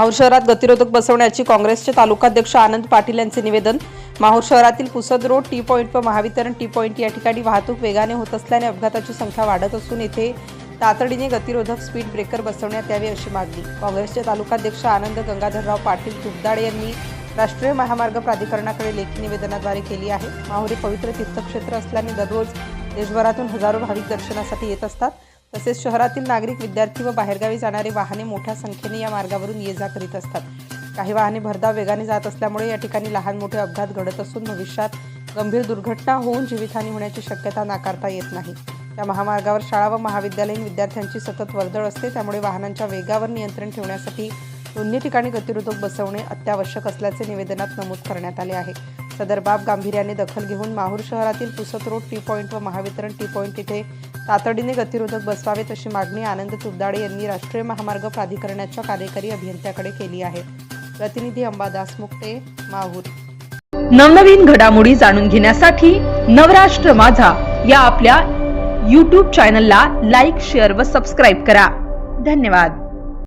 माहूर शहरात गतिरोधक बसवण्याची काँग्रेसचे तालुकाध्यक्ष आनंद पाटील यांचे निवेदन. माहूर शहरातील पुसद रोड टी पॉईंट व महावितरण टी पॉईंट या ठिकाणी वाहतूक वेगाने होत असल्याने अपघाताची संख्या वाढत असून येथे तातडीने गतिरोधक स्पीड ब्रेकर बसवण्यात यावे अशी मागणी. काँग्रेसचे तालुकाध्यक्ष आनंद गंगाधरराव पाटील तुपदाडे यांनी राष्ट्रीय महामार्ग प्राधिकरणाकडे लेखी निवेदनाद्वारे केली आहे. माहूर हे पवित्र तीर्थक्षेत्र असल्याने दररोज देशभरातून हजारो भाविक दर्शनासाठी येत असतात. तसेच शहरातील नागरिक विद्यार्थी व बाहेरगावी जाणारे वाहने मोठ्या संख्येने या मार्गावरून ये जा करीत असतात. काही वाहने भरधाव वेगाने जात असल्यामुळे या ठिकाणी लहान मोठे अपघात घडत असून भविष्यात गंभीर दुर्घटना होऊन जीवितहानी होण्याची शक्यता नाकारता येत नाही. या महामार्गावर शाळा व महाविद्यालयीन विद्यार्थ्यांची सतत वर्दळ असते त्यामुळे वाहनांच्या वेगावर नियंत्रण ठेवण्यासाठी दोन्ही ठिकाणी गतिरोधक बसवणे अत्यावश्यक असल्याचे निवेदनात नमूद करण्यात आले आहे. सदर बाब गांभीर्याने दखल घेऊन माहूर शहरातील पुसत रोड टी पॉईंट व महावितरण टी पॉईंट इथे तातडीने गतिरोधक बसवावेत अशी मागणी आनंद तुबदाडे यांनी राष्ट्रीय महामार्ग प्राधिकरणाच्या कार्यकारी अभियंत्याकडे केली आहे. प्रतिनिधी अंबादास मुक्ते माहूर. नवनवीन घडामोडी जाणून घेण्यासाठी नवराष्ट्र माझा या आपल्या यूट्यूब चॅनलला लाईक शेअर व सबस्क्राईब करा. धन्यवाद.